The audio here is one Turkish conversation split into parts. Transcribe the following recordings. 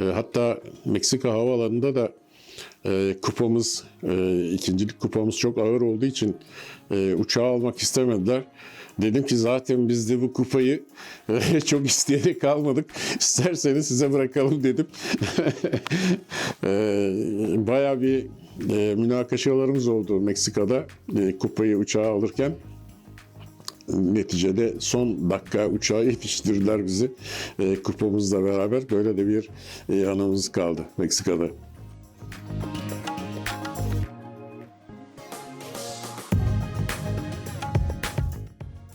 E, hatta Meksika havaalanında da e, kupamız, e, ikincilik kupamız çok ağır olduğu için e, uçağa almak istemediler. Dedim ki zaten biz de bu kupayı çok isteyerek almadık. İsterseniz size bırakalım dedim. e, bayağı bir münakaşalarımız oldu Meksika'da kupayı uçağa alırken. Neticede son dakika uçağa yetiştirdiler bizi e, kupamızla beraber. Böyle de bir e, anımız kaldı Meksika'da.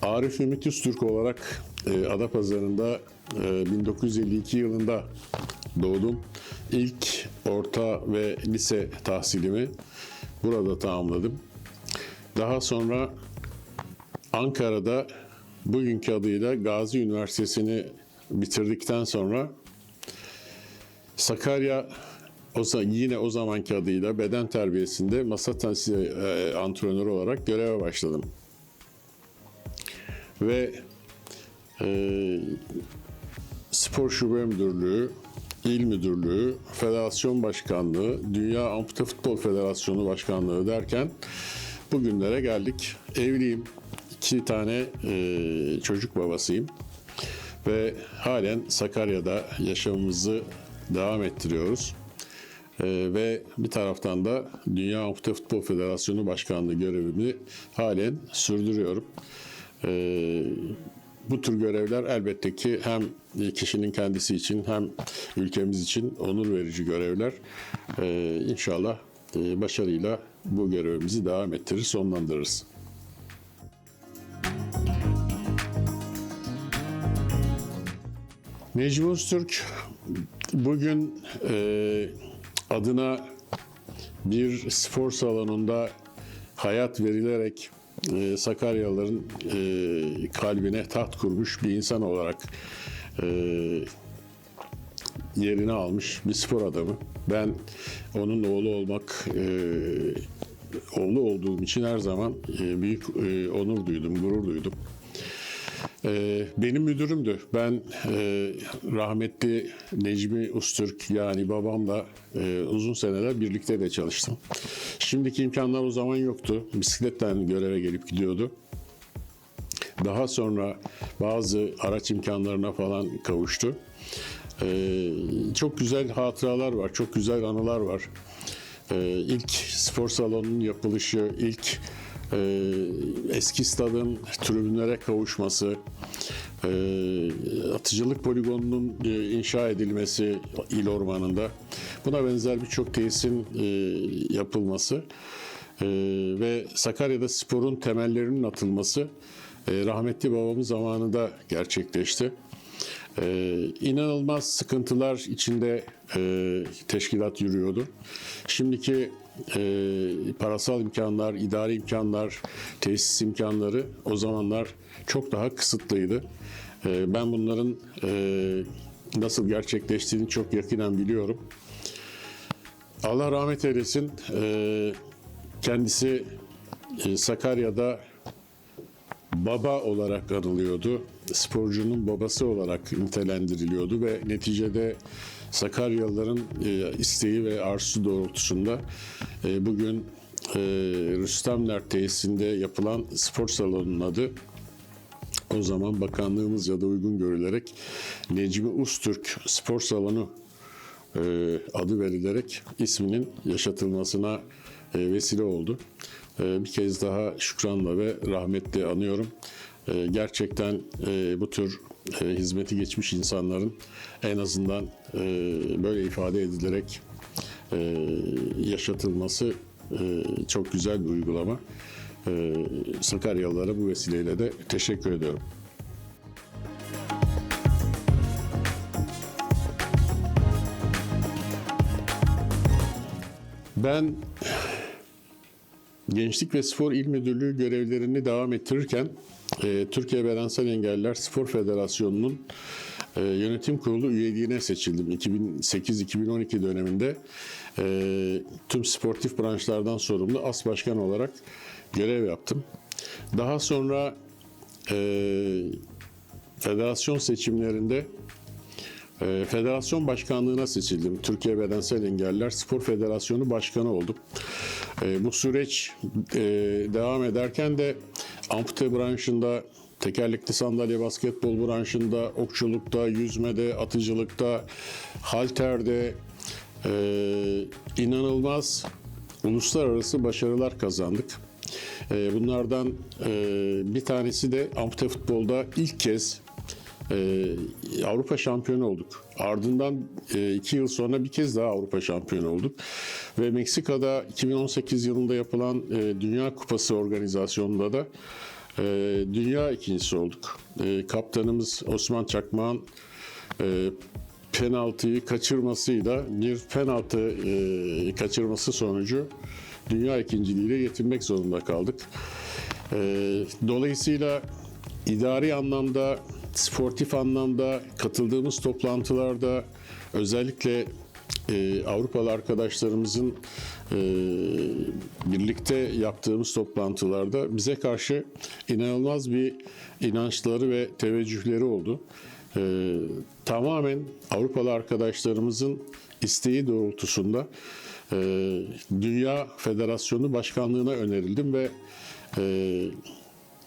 Arif Ümit Üstürk olarak e, Adapazarı'nda e, 1952 yılında doğdum. İlk orta ve lise tahsilimi burada tamamladım. Daha sonra Ankara'da bugünkü adıyla Gazi Üniversitesi'ni bitirdikten sonra Sakarya o yine o zamanki adıyla beden terbiyesinde masa tenisi e, antrenörü olarak göreve başladım. Ve e, Spor Şube Müdürlüğü, İl Müdürlüğü, Federasyon Başkanlığı, Dünya Ampute Futbol Federasyonu Başkanlığı derken bugünlere geldik. Evliyim, iki tane e, çocuk babasıyım ve halen Sakarya'da yaşamımızı devam ettiriyoruz. E, ve bir taraftan da Dünya Ampute Futbol Federasyonu Başkanlığı görevimi halen sürdürüyorum. E, bu tür görevler elbette ki hem kişinin kendisi için hem ülkemiz için onur verici görevler. E, inşallah e, başarıyla bu görevimizi devam ettirir, sonlandırırız. Necmi Öztürk bugün e, adına bir spor salonunda hayat verilerek e, Sakaryalıların e, kalbine taht kurmuş bir insan olarak e, yerini almış bir spor adamı. Ben onun oğlu olmak e, oğlu olduğum için her zaman e, büyük e, onur duydum, gurur duydum. Ee, benim müdürümdü. Ben e, rahmetli Necmi Ustürk yani babamla e, uzun seneler birlikte de çalıştım. Şimdiki imkanlar o zaman yoktu. Bisikletten göreve gelip gidiyordu. Daha sonra bazı araç imkanlarına falan kavuştu. Ee, çok güzel hatıralar var, çok güzel anılar var. Ee, ilk spor salonunun yapılışı, ilk e, eski stadın tribünlere kavuşması, e, atıcılık poligonunun e, inşa edilmesi il ormanında, buna benzer birçok tesisin e, yapılması e, ve Sakarya'da sporun temellerinin atılması e, rahmetli babamın zamanında gerçekleşti. Ee, inanılmaz sıkıntılar içinde e, teşkilat yürüyordu. Şimdiki e, parasal imkanlar, idari imkanlar, tesis imkanları o zamanlar çok daha kısıtlıydı. E, ben bunların e, nasıl gerçekleştiğini çok yakinen biliyorum. Allah rahmet eylesin. E, kendisi e, Sakarya'da baba olarak anılıyordu. Sporcunun babası olarak nitelendiriliyordu ve neticede Sakaryalıların e, isteği ve arzusu doğrultusunda e, bugün e, Rüstemler tesisinde yapılan spor salonunun adı o zaman bakanlığımızca da uygun görülerek Necmi Ustürk Spor Salonu adı verilerek isminin yaşatılmasına vesile oldu. Bir kez daha şükranla ve rahmetle anıyorum. Gerçekten bu tür e, hizmeti geçmiş insanların en azından e, böyle ifade edilerek e, yaşatılması e, çok güzel bir uygulama. E, Sakaryalılara bu vesileyle de teşekkür ediyorum. Ben Gençlik ve Spor İl Müdürlüğü görevlerini devam ettirirken e, Türkiye Bedensel Engelliler Spor Federasyonu'nun e, yönetim kurulu üyeliğine seçildim. 2008-2012 döneminde e, tüm sportif branşlardan sorumlu as başkan olarak görev yaptım. Daha sonra federasyon seçimlerinde federasyon başkanlığına seçildim. Türkiye Bedensel Engelliler Spor Federasyonu Başkanı oldum. E, bu süreç e, devam ederken de ampute branşında tekerlekli sandalye basketbol branşında, okçulukta, yüzmede, atıcılıkta, halterde e, inanılmaz uluslararası başarılar kazandık. E, bunlardan e, bir tanesi de ampute futbolda ilk kez e, Avrupa şampiyonu olduk. Ardından e, iki yıl sonra bir kez daha Avrupa şampiyonu olduk. Ve Meksika'da 2018 yılında yapılan e, Dünya Kupası organizasyonunda da e, dünya ikincisi olduk. E, kaptanımız Osman Çakmak'ın e, penaltıyı kaçırmasıyla bir penaltı e, kaçırması sonucu dünya ikinciliğiyle yetinmek zorunda kaldık. E, dolayısıyla idari anlamda, sportif anlamda katıldığımız toplantılarda özellikle e, Avrupalı arkadaşlarımızın e, birlikte yaptığımız toplantılarda bize karşı inanılmaz bir inançları ve teveccühleri oldu. E, tamamen Avrupalı arkadaşlarımızın isteği doğrultusunda e, Dünya Federasyonu Başkanlığı'na önerildim ve e,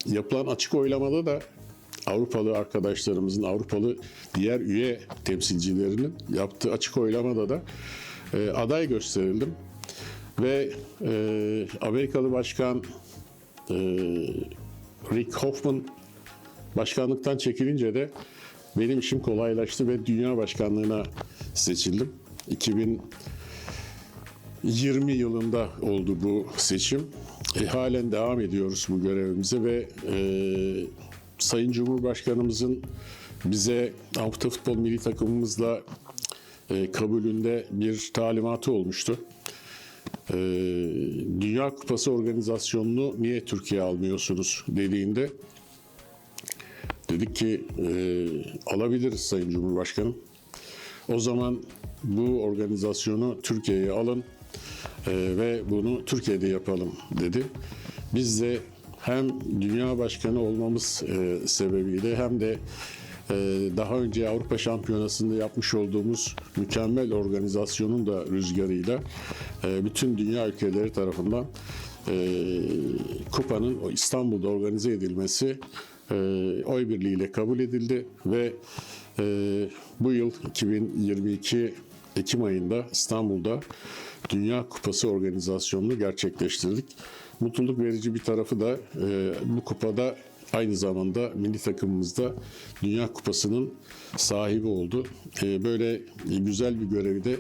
yapılan açık oylamada da Avrupalı arkadaşlarımızın, Avrupalı diğer üye temsilcilerinin yaptığı açık oylamada da e, aday gösterildim. Ve e, Amerikalı Başkan e, Rick Hoffman başkanlıktan çekilince de benim işim kolaylaştı ve Dünya Başkanlığı'na seçildim. 2020 yılında oldu bu seçim. E, halen devam ediyoruz bu görevimize ve e, Sayın Cumhurbaşkanımızın bize Avrupa Futbol Milli Takımımızla e, kabulünde bir talimatı olmuştu. E, Dünya Kupası organizasyonunu niye Türkiye almıyorsunuz dediğinde dedik ki e, alabiliriz Sayın Cumhurbaşkanım. O zaman bu organizasyonu Türkiye'ye alın e, ve bunu Türkiye'de yapalım dedi. Biz de hem dünya başkanı olmamız e, sebebiyle hem de e, daha önce Avrupa Şampiyonası'nda yapmış olduğumuz mükemmel organizasyonun da rüzgarıyla e, bütün dünya ülkeleri tarafından e, kupanın İstanbul'da organize edilmesi oy birliğiyle kabul edildi ve bu yıl 2022 Ekim ayında İstanbul'da Dünya Kupası organizasyonunu gerçekleştirdik. Mutluluk verici bir tarafı da e, bu kupada aynı zamanda milli takımımızda Dünya Kupası'nın sahibi oldu. E, böyle güzel bir görevi de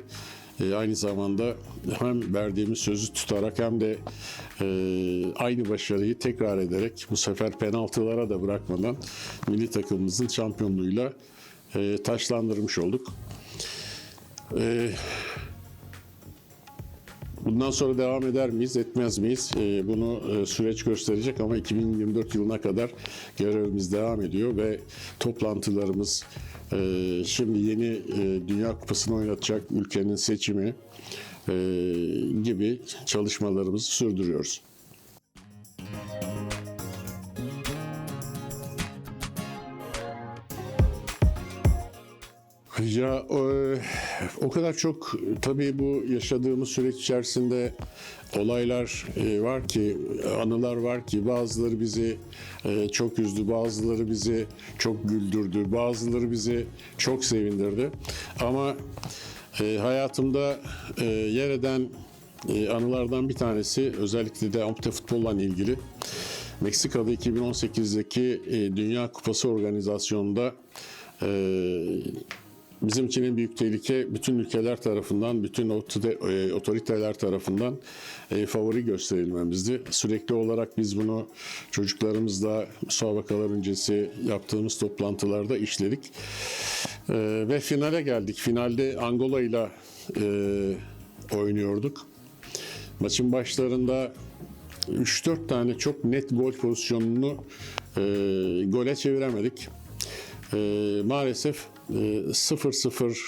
e, aynı zamanda hem verdiğimiz sözü tutarak hem de e, aynı başarıyı tekrar ederek bu sefer penaltılara da bırakmadan milli takımımızın şampiyonluğuyla e, taşlandırmış olduk. E, Bundan sonra devam eder miyiz, etmez miyiz? Ee, bunu e, süreç gösterecek ama 2024 yılına kadar görevimiz devam ediyor ve toplantılarımız, e, şimdi yeni e, Dünya Kupası'nı oynatacak ülkenin seçimi gibi çalışmalarımızı sürdürüyoruz. Ya o, o kadar çok tabii bu yaşadığımız süreç içerisinde olaylar e, var ki, anılar var ki bazıları bizi e, çok üzdü, bazıları bizi çok güldürdü, bazıları bizi çok sevindirdi. Ama e, hayatımda e, yer eden e, anılardan bir tanesi özellikle de ampute futbolla ilgili. Meksika'da 2018'deki e, Dünya Kupası organizasyonunda e, bizim için en büyük tehlike bütün ülkeler tarafından, bütün e, otoriteler tarafından e, favori gösterilmemizdi. Sürekli olarak biz bunu çocuklarımızla müsabakalar öncesi yaptığımız toplantılarda işledik. E, ve finale geldik. Finalde Angola ile oynuyorduk. Maçın başlarında 3-4 tane çok net gol pozisyonunu gole çeviremedik. Maalesef 0-0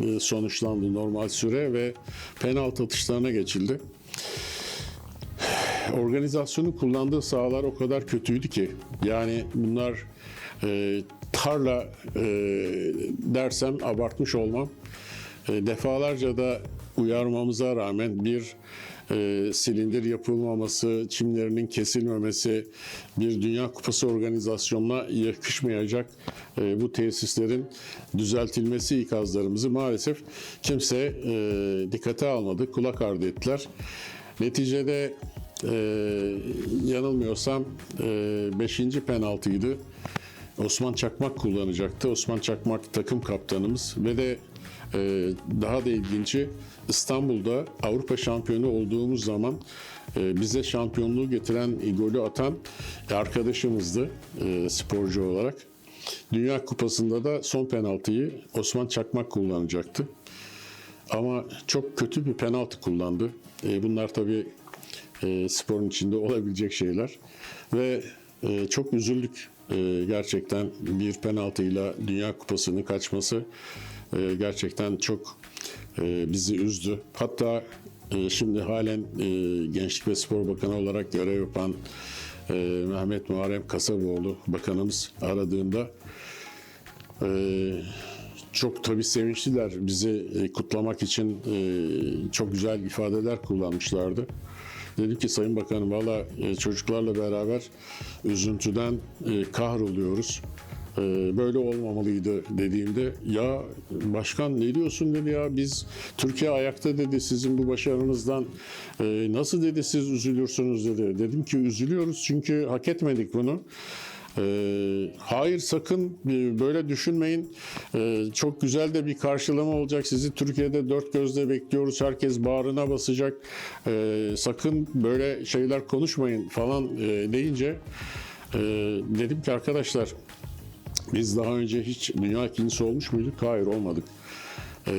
e, sonuçlandı normal süre ve penaltı atışlarına geçildi. Organizasyonun kullandığı sahalar o kadar kötüydü ki yani bunlar e, tarla e, dersem abartmış olmam. E, defalarca da uyarmamıza rağmen bir e, silindir yapılmaması, çimlerinin kesilmemesi, bir Dünya Kupası organizasyonuna yakışmayacak e, bu tesislerin düzeltilmesi ikazlarımızı maalesef kimse e, dikkate almadı, kulak ardı ettiler. Neticede e, yanılmıyorsam 5. penaltıydı. Osman Çakmak kullanacaktı. Osman Çakmak takım kaptanımız ve de e, daha da ilginci İstanbul'da Avrupa şampiyonu olduğumuz zaman e, bize şampiyonluğu getiren golü atan arkadaşımızdı e, sporcu olarak. Dünya Kupası'nda da son penaltıyı Osman Çakmak kullanacaktı. Ama çok kötü bir penaltı kullandı. E, bunlar tabii sporun içinde olabilecek şeyler. Ve çok üzüldük gerçekten bir penaltıyla Dünya Kupası'nı kaçması e, gerçekten çok e, bizi üzdü. Hatta e, şimdi halen e, Gençlik ve Spor Bakanı olarak görev yapan Mehmet Muharrem Kasaboğlu bakanımız aradığında ee, çok tabii sevinçliler. Bizi kutlamak için çok güzel ifadeler kullanmışlardı. Dedim ki Sayın Bakanım valla çocuklarla beraber üzüntüden kahroluyoruz. E, böyle olmamalıydı dediğimde ya başkan ne diyorsun dedi ya biz Türkiye ayakta dedi sizin bu başarınızdan e, nasıl dedi siz üzülürsünüz dedi. Dedim ki üzülüyoruz çünkü hak etmedik bunu. Ee, hayır sakın e, böyle düşünmeyin. Ee, çok güzel de bir karşılama olacak. Sizi Türkiye'de dört gözle bekliyoruz. Herkes bağrına basacak. Ee, sakın böyle şeyler konuşmayın falan e, deyince e, dedim ki arkadaşlar biz daha önce hiç dünya ikincisi olmuş muyduk? Hayır olmadık. Ee,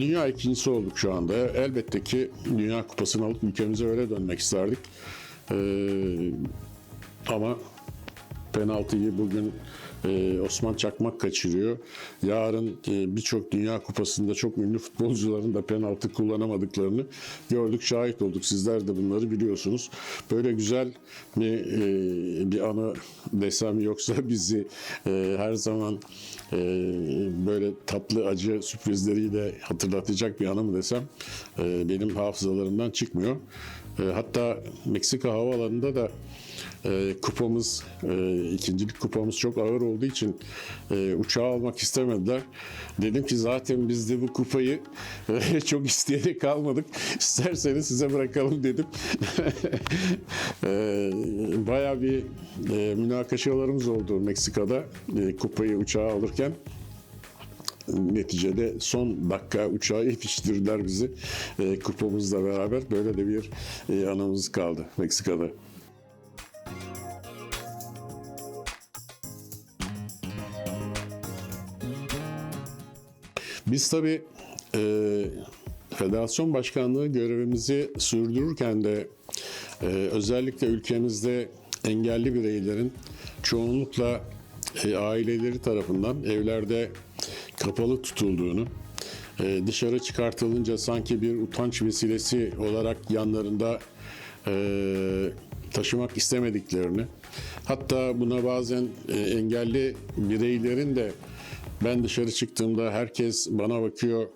dünya ikincisi olduk şu anda. Elbette ki Dünya Kupası'nı alıp ülkemize öyle dönmek isterdik. Ee, ama penaltıyı bugün e, Osman Çakmak kaçırıyor. Yarın e, birçok Dünya Kupası'nda çok ünlü futbolcuların da penaltı kullanamadıklarını gördük, şahit olduk. Sizler de bunları biliyorsunuz. Böyle güzel bir, e, bir anı desem yoksa bizi e, her zaman böyle tatlı acı sürprizleriyle hatırlatacak bir anı mı desem benim hafızalarımdan çıkmıyor. E, hatta Meksika havaalanında da e, kupamız, e, ikincilik kupamız çok ağır olduğu için e, uçağı almak istemediler. Dedim ki zaten biz de bu kupayı çok isteyerek almadık. İsterseniz size bırakalım dedim. e, Baya bir münakaşalarımız oldu Meksika'da kupayı uçağa alırken neticede son dakika uçağa yetiştirdiler bizi e, kupamızla beraber. Böyle de bir e, anımız kaldı Meksika'da. Biz tabii e, federasyon başkanlığı görevimizi sürdürürken de e, özellikle ülkemizde engelli bireylerin çoğunlukla e, aileleri tarafından evlerde kapalı tutulduğunu, e, dışarı çıkartılınca sanki bir utanç vesilesi olarak yanlarında e, taşımak istemediklerini, hatta buna bazen e, engelli bireylerin de ben dışarı çıktığımda herkes bana bakıyor,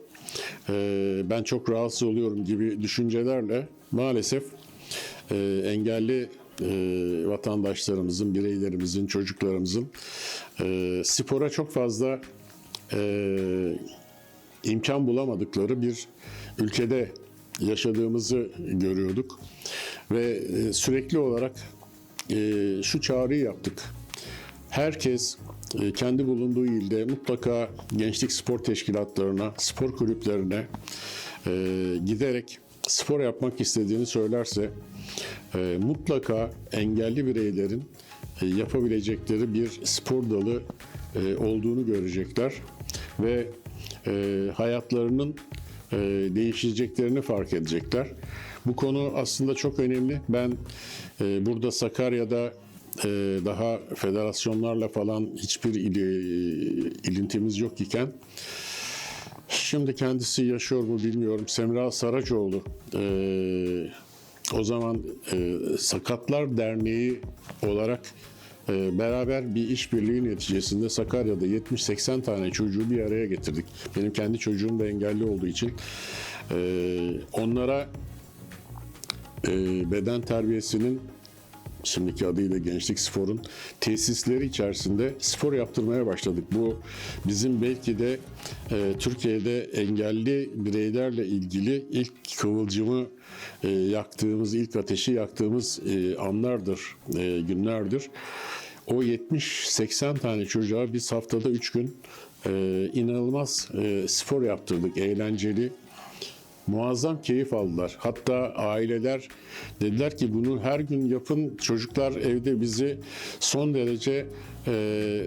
ben çok rahatsız oluyorum gibi düşüncelerle maalesef engelli vatandaşlarımızın, bireylerimizin, çocuklarımızın spora çok fazla e, imkan bulamadıkları bir ülkede yaşadığımızı görüyorduk ve e, sürekli olarak e, şu çağrıyı yaptık. Herkes e, kendi bulunduğu ilde mutlaka gençlik spor teşkilatlarına, spor kulüplerine e, giderek spor yapmak istediğini söylerse e, mutlaka engelli bireylerin e, yapabilecekleri bir spor dalı e, olduğunu görecekler ve e, hayatlarının e, değişeceklerini fark edecekler. Bu konu aslında çok önemli. Ben e, burada Sakarya'da e, daha federasyonlarla falan hiçbir ili- ilintimiz yok iken Şimdi kendisi yaşıyor mu bilmiyorum. Semra Saracoğlu e, o zaman e, Sakatlar Derneği olarak beraber bir işbirliği neticesinde Sakarya'da 70-80 tane çocuğu bir araya getirdik. Benim kendi çocuğum da engelli olduğu için e, onlara e, beden terbiyesinin şimdiki adıyla Gençlik Spor'un tesisleri içerisinde spor yaptırmaya başladık. Bu bizim belki de e, Türkiye'de engelli bireylerle ilgili ilk kıvılcımı e, yaktığımız, ilk ateşi yaktığımız e, anlardır, e, günlerdir. O 70-80 tane çocuğa biz haftada 3 gün e, inanılmaz e, spor yaptırdık, eğlenceli, muazzam keyif aldılar. Hatta aileler dediler ki bunu her gün yapın. Çocuklar evde bizi son derece e,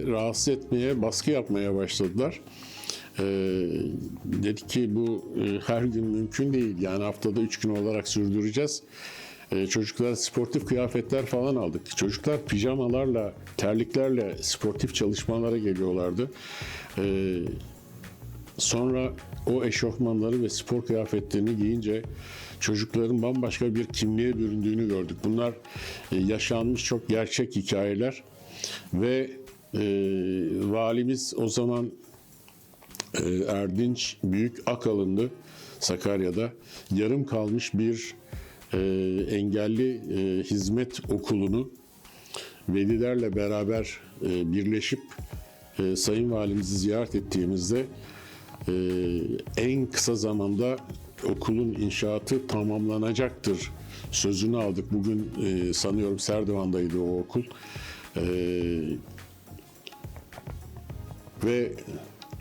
rahatsız etmeye, baskı yapmaya başladılar. E, dedik ki bu e, her gün mümkün değil. Yani haftada üç gün olarak sürdüreceğiz. E, çocuklara sportif kıyafetler falan aldık. Çocuklar pijamalarla, terliklerle sportif çalışmalara geliyorlardı. E, Sonra o eşofmanları ve spor kıyafetlerini giyince çocukların bambaşka bir kimliğe büründüğünü gördük. Bunlar e, yaşanmış çok gerçek hikayeler ve e, valimiz o zaman e, Erdinç Büyük Akalın'dı Sakarya'da. Yarım kalmış bir e, engelli e, hizmet okulunu velilerle beraber e, birleşip e, Sayın Valimizi ziyaret ettiğimizde e, en kısa zamanda okulun inşaatı tamamlanacaktır sözünü aldık. Bugün e, sanıyorum Serdivan'daydı o okul. E, ve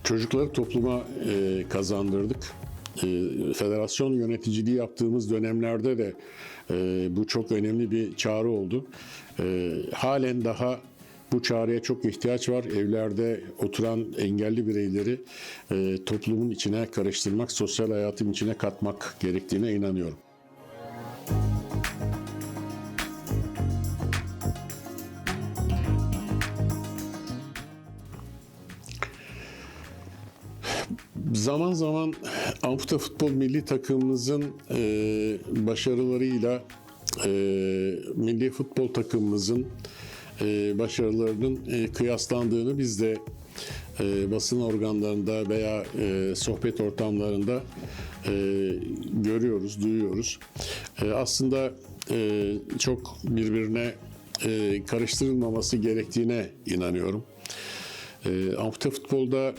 çocukları topluma e, kazandırdık. E, federasyon yöneticiliği yaptığımız dönemlerde de e, bu çok önemli bir çağrı oldu. E, halen daha bu çağrıya çok ihtiyaç var. Evlerde oturan engelli bireyleri e, toplumun içine karıştırmak, sosyal hayatın içine katmak gerektiğine inanıyorum. Zaman zaman amputa futbol milli takımımızın e, başarılarıyla e, milli futbol takımımızın e, başarılarının e, kıyaslandığını biz de e, basın organlarında veya e, sohbet ortamlarında e, görüyoruz, duyuyoruz. E, aslında e, çok birbirine e, karıştırılmaması gerektiğine inanıyorum. E, amputa futbolda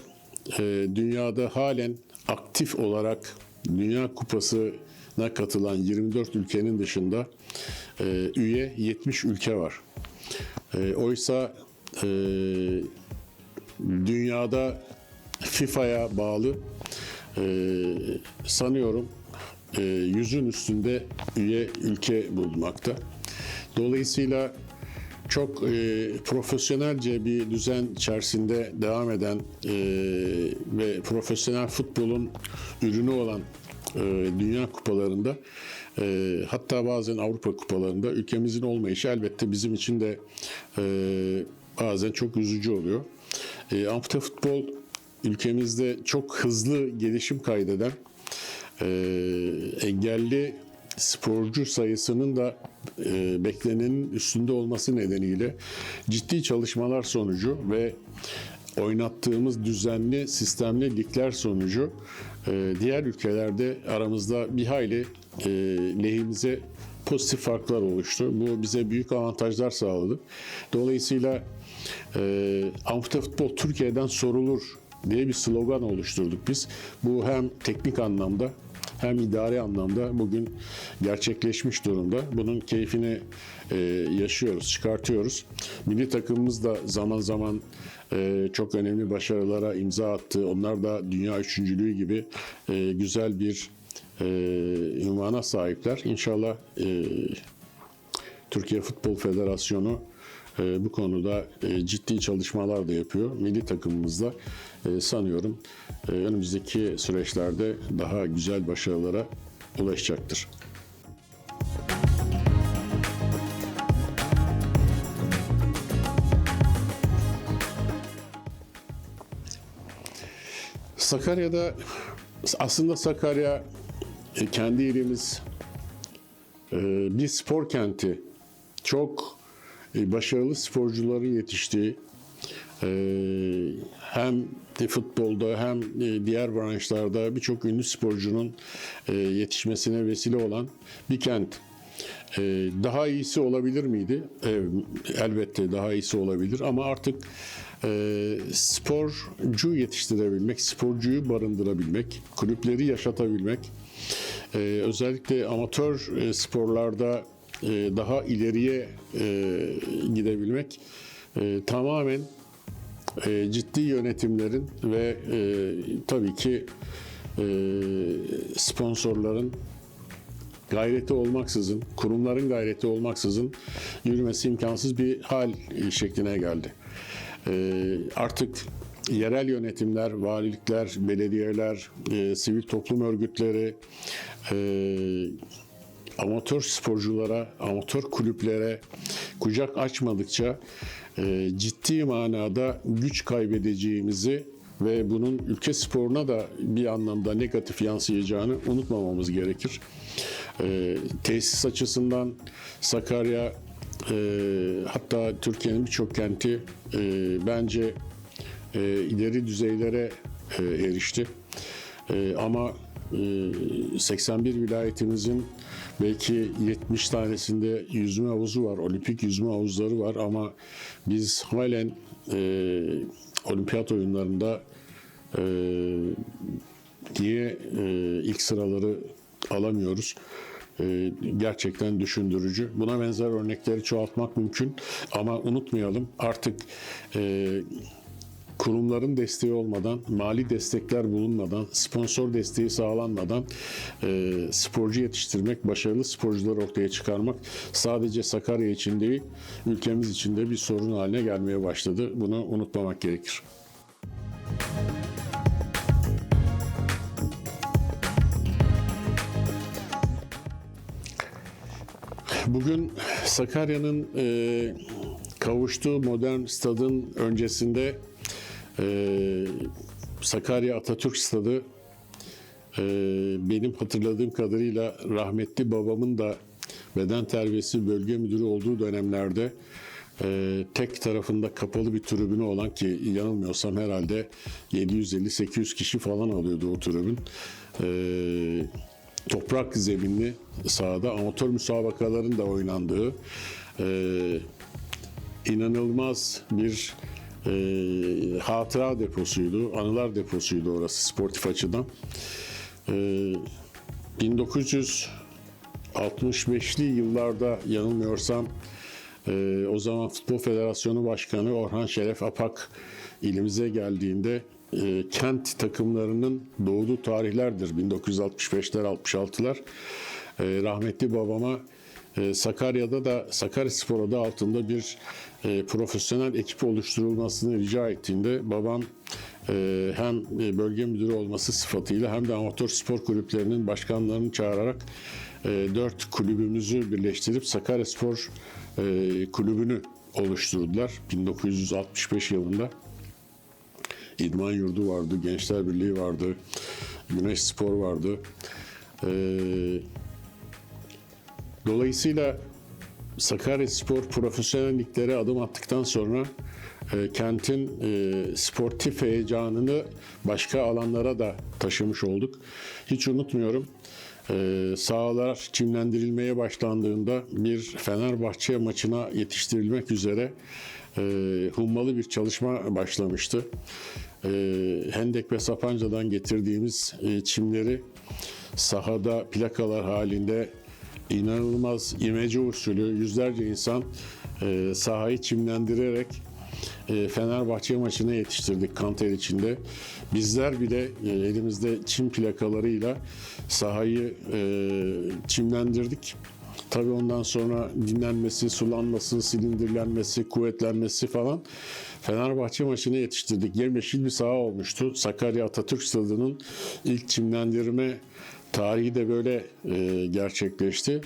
dünyada halen aktif olarak Dünya Kupası'na katılan 24 ülkenin dışında e, üye 70 ülke var. E, oysa e, dünyada FIFA'ya bağlı e, sanıyorum e, yüzün üstünde üye ülke bulunmakta. Dolayısıyla çok e, profesyonelce bir düzen içerisinde devam eden e, ve profesyonel futbolun ürünü olan e, Dünya Kupalarında e, hatta bazen Avrupa Kupalarında ülkemizin olmayışı elbette bizim için de e, bazen çok üzücü oluyor. E, amputa futbol ülkemizde çok hızlı gelişim kaydeden e, engelli sporcu sayısının da e, beklenenin üstünde olması nedeniyle ciddi çalışmalar sonucu ve oynattığımız düzenli sistemli ligler sonucu e, diğer ülkelerde aramızda bir hayli e, lehimize pozitif farklar oluştu. Bu bize büyük avantajlar sağladı. Dolayısıyla e, amputa futbol Türkiye'den sorulur diye bir slogan oluşturduk biz. Bu hem teknik anlamda hem idari anlamda bugün gerçekleşmiş durumda. Bunun keyfini e, yaşıyoruz, çıkartıyoruz. Milli takımımız da zaman zaman e, çok önemli başarılara imza attı. Onlar da dünya üçüncülüğü gibi e, güzel bir e, ünvana sahipler. İnşallah e, Türkiye Futbol Federasyonu bu konuda e, ciddi çalışmalar da yapıyor. Milli takımımızda e, sanıyorum e, önümüzdeki süreçlerde daha güzel başarılara ulaşacaktır. Sakarya'da aslında Sakarya kendi ilimiz bir spor kenti. Çok başarılı sporcuların yetiştiği e, hem de futbolda hem e, diğer branşlarda birçok ünlü sporcunun e, yetişmesine vesile olan bir kent. E, Daha iyisi olabilir miydi? E, Elbette daha iyisi olabilir ama artık e, sporcu yetiştirebilmek, sporcuyu barındırabilmek, kulüpleri yaşatabilmek, e, özellikle amatör e, sporlarda e, daha ileriye e, gidebilmek e, tamamen ciddi yönetimlerin ve tabii ki sponsorların gayreti olmaksızın, kurumların gayreti olmaksızın yürümesi imkansız bir hal şekline geldi. Artık yerel yönetimler, valilikler, belediyeler, sivil toplum örgütleri, amatör sporculara, amatör kulüplere kucak açmadıkça e, ciddi manada güç kaybedeceğimizi ve bunun ülke sporuna da bir anlamda negatif yansıyacağını unutmamamız gerekir. E, tesis açısından Sakarya e, hatta Türkiye'nin birçok kenti e, bence e, ileri düzeylere e, erişti. E, ama e, 81 vilayetimizin belki 70 tanesinde yüzme havuzu var, olimpik yüzme havuzları var ama biz halen e, olimpiyat oyunlarında e, niye e, ilk sıraları alamıyoruz? E, gerçekten düşündürücü. Buna benzer örnekleri çoğaltmak mümkün ama unutmayalım artık e, kurumların desteği olmadan, mali destekler bulunmadan, sponsor desteği sağlanmadan e, sporcu yetiştirmek, başarılı sporcular ortaya çıkarmak sadece Sakarya için değil, ülkemiz için de bir sorun haline gelmeye başladı. Bunu unutmamak gerekir. Bugün Sakarya'nın e, kavuştuğu modern stadın öncesinde e, Sakarya Atatürk Stadı e, benim hatırladığım kadarıyla rahmetli babamın da beden terbiyesi bölge müdürü olduğu dönemlerde e, tek tarafında kapalı bir tribünü olan ki yanılmıyorsam herhalde 750-800 kişi falan alıyordu o tribün. E, toprak zeminli sahada amatör müsabakaların da oynandığı e, inanılmaz bir e, hatıra deposuydu, anılar deposuydu orası sportif açıdan. E, 1965'li yıllarda yanılmıyorsam e, o zaman Futbol Federasyonu Başkanı Orhan Şeref Apak ilimize geldiğinde e, kent takımlarının doğduğu tarihlerdir. 1965'ler, 66'lar. E, rahmetli babama e, Sakarya'da da Sakarya Spor adı altında bir e, profesyonel ekip oluşturulmasını rica ettiğinde babam e, hem e, bölge müdürü olması sıfatıyla hem de amatör spor kulüplerinin başkanlarını çağırarak e, dört kulübümüzü birleştirip Sakarya Spor e, kulübünü oluşturdular 1965 yılında. İdman Yurdu vardı, Gençler Birliği vardı, Güneş Spor vardı. Ee, dolayısıyla Sakarya Spor profesyonel liglere adım attıktan sonra e, kentin e, sportif heyecanını başka alanlara da taşımış olduk. Hiç unutmuyorum. E, sahalar çimlendirilmeye başlandığında bir Fenerbahçe maçına yetiştirilmek üzere e, hummalı bir çalışma başlamıştı. E, Hendek ve Sapanca'dan getirdiğimiz e, çimleri sahada plakalar halinde inanılmaz imece usulü yüzlerce insan e, sahayı çimlendirerek e, Fenerbahçe maçına yetiştirdik kanter içinde. Bizler bile e, elimizde çim plakalarıyla sahayı e, çimlendirdik. Tabii ondan sonra dinlenmesi, sulanması, silindirlenmesi, kuvvetlenmesi falan Fenerbahçe maçına yetiştirdik. Yemyeşil bir saha olmuştu. Sakarya Atatürk Stadı'nın ilk çimlendirme tarihi de böyle e, gerçekleşti.